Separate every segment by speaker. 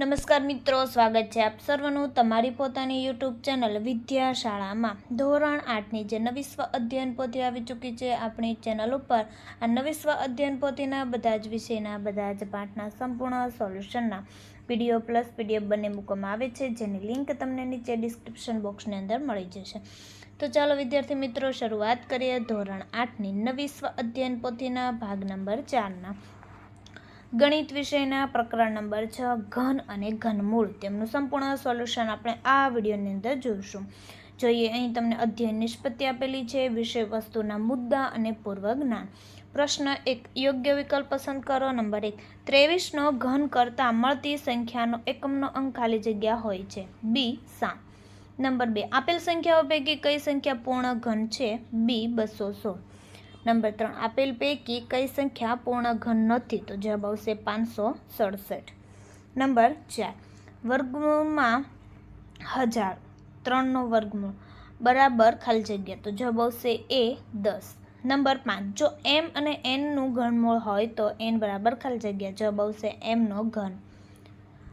Speaker 1: નમસ્કાર મિત્રો, સ્વાગત છે આપ સર્વનું તમારી પોતાની યુટ્યુબ ચેનલ વિદ્યાશાળામાં. ધોરણ આઠની જે નવી સ્વ અધ્યયન પોથી આવી ચૂકી છે આપણી ચેનલ ઉપર, આ નવી સ્વ અધ્યયન પોથીના બધા જ વિષયના, બધા જ પાઠના સંપૂર્ણ સોલ્યુશનના પીડીઓ પ્લસ પીડીએફ બંને મૂકવામાં આવે છે, જેની લિંક તમને નીચે ડિસ્ક્રિપ્શન બોક્સની અંદર મળી જશે. તો ચાલો વિદ્યાર્થી મિત્રો, શરૂઆત કરીએ ધોરણ આઠની નવી સ્વ અધ્યયન પોથીના ભાગ નંબર ચારના. ગણિત વિષયના પ્રકરણ નંબર છ, ઘન અને ઘનમૂળ. તેમનું સંપૂર્ણ સોલ્યુશન આપણે આ વિડીયોની અંદર જોઈશું. જોઈએ, અહીં તમને અધ્યયન નિષ્પત્તિ આપેલી છે, વિષય વસ્તુના મુદ્દા અને પૂર્વ જ્ઞાન. પ્રશ્ન એક, યોગ્ય વિકલ્પ પસંદ કરો. નંબર એક, ત્રેવીસનો ઘન કરતાં મળતી સંખ્યાનો એકમનો અંક ખાલી જગ્યા હોય છે. બી સા નંબર બે, આપેલ સંખ્યાઓ પૈકી કઈ સંખ્યા પૂર્ણ ઘન છે? બી, બસો સોળ. નંબર ત્રણ, આપેલ પૈકી કઈ સંખ્યા પૂર્ણ ઘન નથી તો જવાબ આવશે પાંચસો સડસઠ. નંબર ચાર, વર્ગમૂળમાં હજાર, ત્રણનો વર્ગમૂળ બરાબર ખાલી જગ્યા તો જવાબ આવશે એ દસ. નંબર પાંચ, જો એમ અને એનનું ઘનમૂળ હોય તો એન બરાબર ખાલી જગ્યા જવાબ આવશે એમનો ઘન.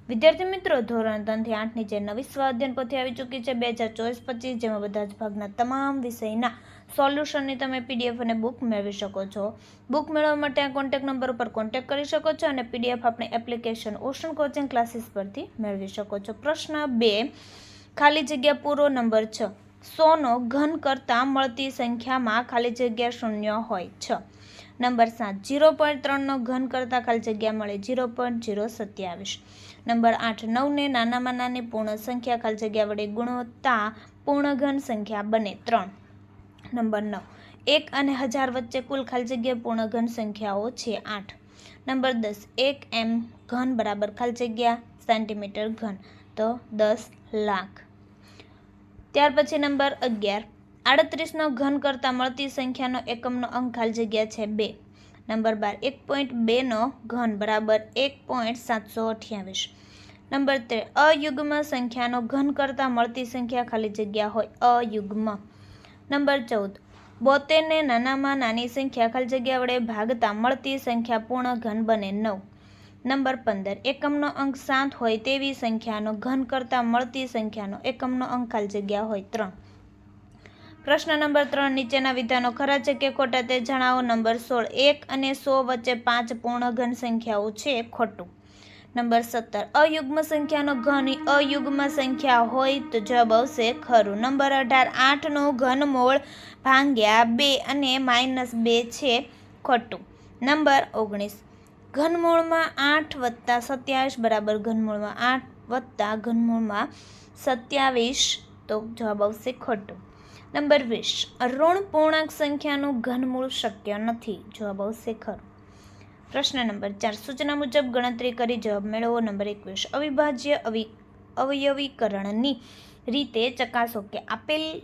Speaker 1: વિદ્યાર્થી મિત્રો, ધોરણ ત્રણથી આઠની જે નવી સ્વાધ્યાયન પોથી આવી ચૂકી છે, બે હજાર ચોવીસ પચીસ, જેમાં બધા જ ભાગના તમામ વિષયના સોલ્યુશનની તમે પીડીએફ અને બુક મેળવી શકો છો. બુક મેળવવા માટે આ કોન્ટેક નંબર ઉપર કોન્ટેક કરી શકો છો અને પીડીએફ આપણે એપ્લિકેશન ઓશન કોચિંગ ક્લાસીસ પરથી મેળવી શકો છો. પ્રશ્ન બે, ખાલી જગ્યા પૂરો નંબર છ. સોનો ઘન કરતાં મળતી સંખ્યામાં ખાલી જગ્યા શૂન્ય હોય છ. નંબર સાત જીરો પોઈન્ટ ત્રણનો ઘન કરતાં ખાલી જગ્યા મળે જીરો પોઈન્ટ જીરો સત્યાવીસ. નંબર આઠ, નવને નાનામાં નાની પૂર્ણ સંખ્યા ખાલી જગ્યા વડે ગુણવત્તા પૂર્ણ ઘન સંખ્યા બને ત્રણ. નંબર નવ. એક અને હજાર વચ્ચે કુલ ખાલી જગ્યા પૂર્ણ ઘન સંખ્યાઓ છે આઠ. નંબર દસ. એક એમ ઘન બરાબર ખાલી જગ્યા સેન્ટીમીટર ઘન. તો દસ લાખ. ત્યાર પછી નંબર અગિયાર. આડત્રીસનો ઘન કરતાં મળતી સંખ્યાનો એકમનો અંક ખાલી જગ્યા છે બે. નંબર બાર. એક પોઈન્ટ બેનો ઘન બરાબર એક પોઈન્ટ સાતસો અઠ્યાવીસ. નંબર તેર. અયુગ્મ સંખ્યાનો ઘન કરતાં મળતી સંખ્યા ખાલી જગ્યા હોય અયુગ્મ. નંબર ચૌદ. બોતેરને નાનામાં નાની સંખ્યા ખાલી જગ્યા વડે ભાગતા મળતી સંખ્યા પૂર્ણ ઘન બને નવ. નંબર પંદર. એકમનો અંક સાત હોય તેવી સંખ્યાનો ઘન કરતાં મળતી સંખ્યાનો એકમનો અંક ખાલી જગ્યા હોય ત્રણ. પ્રશ્ન નંબર ત્રણ. નીચેના વિધાનો ખરા છે કે ખોટા તે જણાવો. નંબર સોળ. એક અને સો વચ્ચે પાંચ પૂર્ણ ઘન સંખ્યાઓ છે ખોટું. નંબર સત્તર, અયુગ્મ સંખ્યાનો ઘન, અયુગ્મ સંખ્યા હોય તો જવાબ આવશે ખરું. નંબર અઢાર, આઠનો ઘનમૂળ ભાંગ્યા બે અને માઇનસ બે છે ખોટું. નંબર ઓગણીસ, ઘનમૂળમાં આઠ વત્તા સત્યાવીસ બરાબર ઘનમૂળમાં આઠ વત્તા ઘનમૂળમાં સત્યાવીસ તો જવાબ આવશે ખોટું. નંબર વીસ, ઋણ પૂર્ણાંક સંખ્યાનું ઘનમૂળ શક્ય નથી, જવાબ આવશે ખરું. પ્રશ્ન નંબર ચાર, સૂચના મુજબ ગણતરી કરી જવાબ મેળવો. નંબર એકવીસ, અવિભાજ્ય અવિ, અવયવીકરણની રીતે ચકાસો કે આપેલ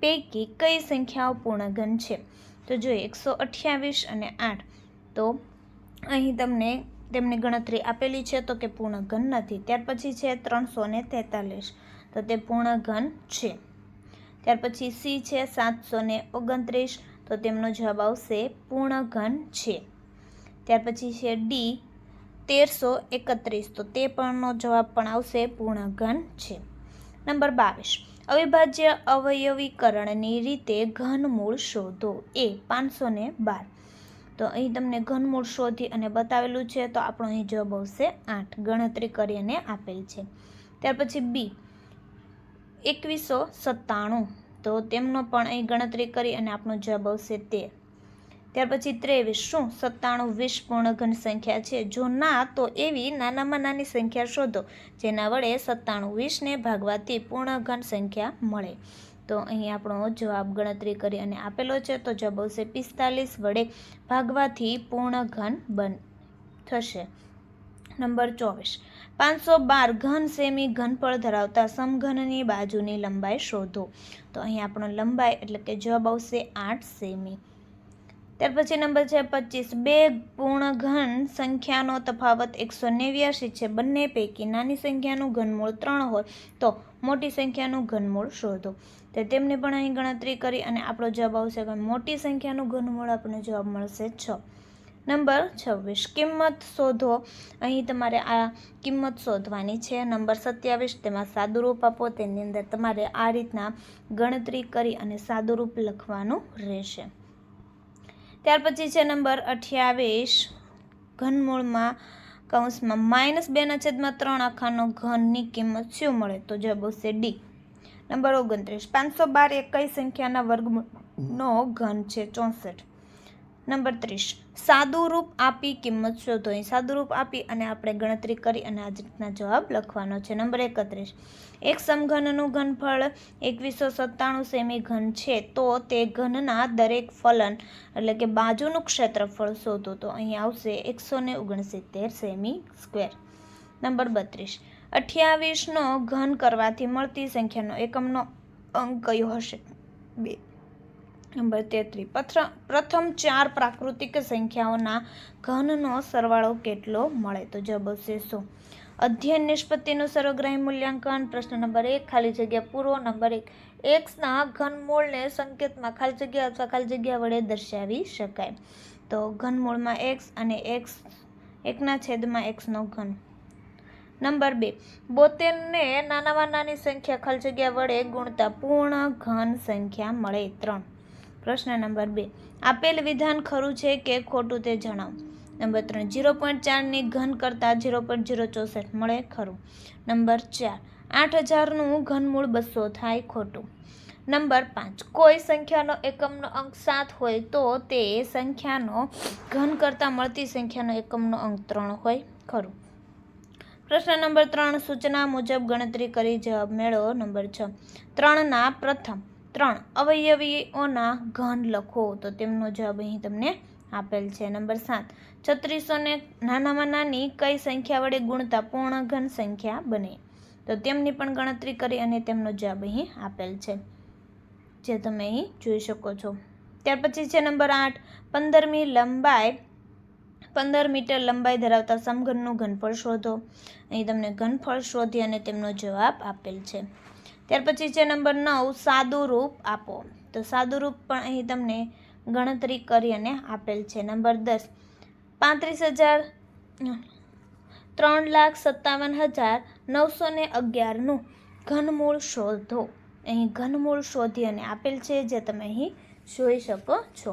Speaker 1: પૈકી કઈ સંખ્યાઓ પૂર્ણઘન છે. તો જોઈએ એકસો અઠ્યાવીસ અને આઠ, તો અહીં તમને, તેમની ગણતરી આપેલી છે તો કે પૂર્ણઘન નથી. ત્યાર પછી છે ત્રણસો ને તેતાલીસ, તો તે પૂર્ણઘન છે. ત્યાર પછી સી છે સાતસો ઓગણત્રીસ, તો તેમનો જવાબ આવશે પૂર્ણઘન છે. ત્યાર પછી છે ડી તેરસો એકત્રીસ. તો તે પણનો જવાબ પણ આવશે પૂર્ણઘન છે. નંબર બાવીસ. અવિભાજ્ય અવયવીકરણની રીતે ઘનમૂળ શોધો. એ પાંચસો ને બાર. તો અહીં તમને ઘનમૂળ શોધી અને બતાવેલું છે, તો આપણો અહીં જવાબ આવશે આઠ. ગણતરી કરી અને આપેલ છે. ત્યાર પછી બી એકવીસો સત્તાણું. તો તેમનો પણ અહીં ગણતરી કરી અને આપણો જવાબ આવશે તેર. ત્યાર પછી ત્રેવીસ, શું? સત્તાણું વીસ પૂર્ણઘન સંખ્યા છે. જો ના, તો એવી નાનામાં નાની સંખ્યા શોધો, જેના વડે સત્તાણું વીસને ભાગવાથી પૂર્ણઘન સંખ્યા મળે. તો અહીં આપણો જવાબ ગણતરી કરી અને આપેલો છે. તો જવાબ આવશે પિસ્તાલીસ વડે ભાગવાથી પૂર્ણઘન બન, થશે. નંબર ચોવીસ. પાંચસો બાર ઘન સેમી ઘનફળ ધરાવતા સમઘનની બાજુની લંબાઈ શોધો. તો અહીં આપણો લંબાઈ એટલે કે જવાબ આવશે આઠ સેમી. ત્યાર પછી નંબર છે પચીસ. બે પૂર્ણ ઘન સંખ્યાનો તફાવત એકસો નેવ્યાસી છે. બંને પૈકી નાની સંખ્યાનું ઘનમૂળ ત્રણ હોય તો મોટી સંખ્યાનું ઘનમૂળ શોધો. તો તેમને પણ અહીં ગણતરી કરી અને આપણો જવાબ આવશે કે મોટી સંખ્યાનું ઘનમૂળ આપણને જવાબ મળશે છ. નંબર છવ્વીસ. કિંમત શોધો. અહીં તમારે આ કિંમત શોધવાની છે. નંબર સત્યાવીસ, તેમાં સાદુરૂપ આપો. તેની અંદર તમારે આ રીતના ગણતરી કરી અને સાદુરૂપ લખવાનું રહેશે. ત્યાર પછી છે નંબર અઠ્યાવીસ, ઘનમૂળમાં કૌંસમાં માઇનસ બેના છેદમાં ત્રણ આખાનો ઘનની કિંમત શું મળે? તો જવાબ આવશે ડી. નંબર ઓગણત્રીસ, પાંચસો બાર એ સંખ્યાના વર્ગનો ઘન છે ચોસઠ. નંબર ત્રીસ. સાદુરૂપ આપી કિંમત શોધો. અહીં સાદુરૂપ આપી અને આપણે ગણતરી કરી અને આ રીતના જવાબ લખવાનો છે. નંબર એકત્રીસ. એક સમઘનનું ઘનફળ એકવીસો સત્તાણું સેમી ઘન છે તો તે ઘનના દરેક ફલન એટલે કે બાજુનું ક્ષેત્રફળ શોધો તો અહીં આવશે એકસો ને ઓગણસિત્તેર સેમી સ્ક્વેર. નંબર બત્રીસ. અઠ્યાવીસનો ઘન કરવાથી મળતી સંખ્યાનો એકમનો અંક કયો હશે? બે. નંબર તેત્રી. પ્રથમ ચાર પ્રાકૃતિક સંખ્યાઓના ઘનનો સરવાળો કેટલો મળે? તો જવાબ આવશે સો અધ્યયન નિષ્પત્તિનું સર્વગ્રાહી મૂલ્યાંકન. પ્રશ્ન નંબર એક, ખાલી જગ્યા પૂરો નંબર એક એક્સના ઘનમૂળને સંકેતમાં ખાલી જગ્યા અથવા ખાલી જગ્યા વડે દર્શાવી શકાય. તો ઘનમૂળમાં એક્સ અને એક્સ એકના છેદમાં એક્સનો ઘન. નંબર બે, બોતેરને નાનામાં નાની સંખ્યા ખાલી જગ્યા વડે ગુણતા પૂર્ણ ઘન સંખ્યા મળે ત્રણ. પ્રશ્ન નંબર બે. આપેલ વિધાન ખરું છે કે ખોટું તે જણાવો? નંબર ત્રણ, જીરો પોઈન્ટ ચારની ઘન કરતાં જીરો પોઈન્ટ જીરો ચોસઠ મળે ખરું? નંબર ચાર, આઠ હજારનું ઘનમૂળ બસો થાય ખોટું? નંબર પાંચ, કોઈ સંખ્યાનો એકમનો અંક સાત હોય તો તે સંખ્યાનો ઘન કરતાં મળતી સંખ્યાનો એકમનો અંક ત્રણ હોય ખરું? પ્રશ્ન નંબર ત્રણ, સૂચના મુજબ ગણતરી કરી જવાબ મેળવો. નંબર છ, ત્રણના પ્રથમ ત્રણ અવયવીઓના ઘન લખો. તો તેમનો જવાબ અહીં તમને આપેલ છે. નંબર સાત, છત્રીસોને નાનામાં નાની કઈ સંખ્યા વડે ગુણતા પૂર્ણ ઘન સંખ્યા બને? તો તેમની પણ ગણતરી કરી અને તેમનો જવાબ અહીં આપેલ છે. જે તમે અહીં જોઈ શકો છો. ત્યાર પછી છે નંબર આઠ, પંદરમી લંબાઈ, પંદર મીટર લંબાઈ ધરાવતા સમઘનનું ઘનફળ શોધો. અહીં તમને ઘનફળ શોધી અને તેમનો જવાબ આપેલ છે. ત્યાર પછી છે નંબર નવ સાદું રૂપ આપો. તો સાદું રૂપ પણ અહીં તમને ગણતરી કરી અને આપેલ છે. નંબર દસ, પાંત્રીસ હજાર, ત્રણ લાખ સત્તાવન હજાર નવસો ને અગિયારનું ઘનમૂળ શોધો. અહીં ઘનમૂળ શોધી અને આપેલ છે જે તમે અહીં જોઈ શકો છો.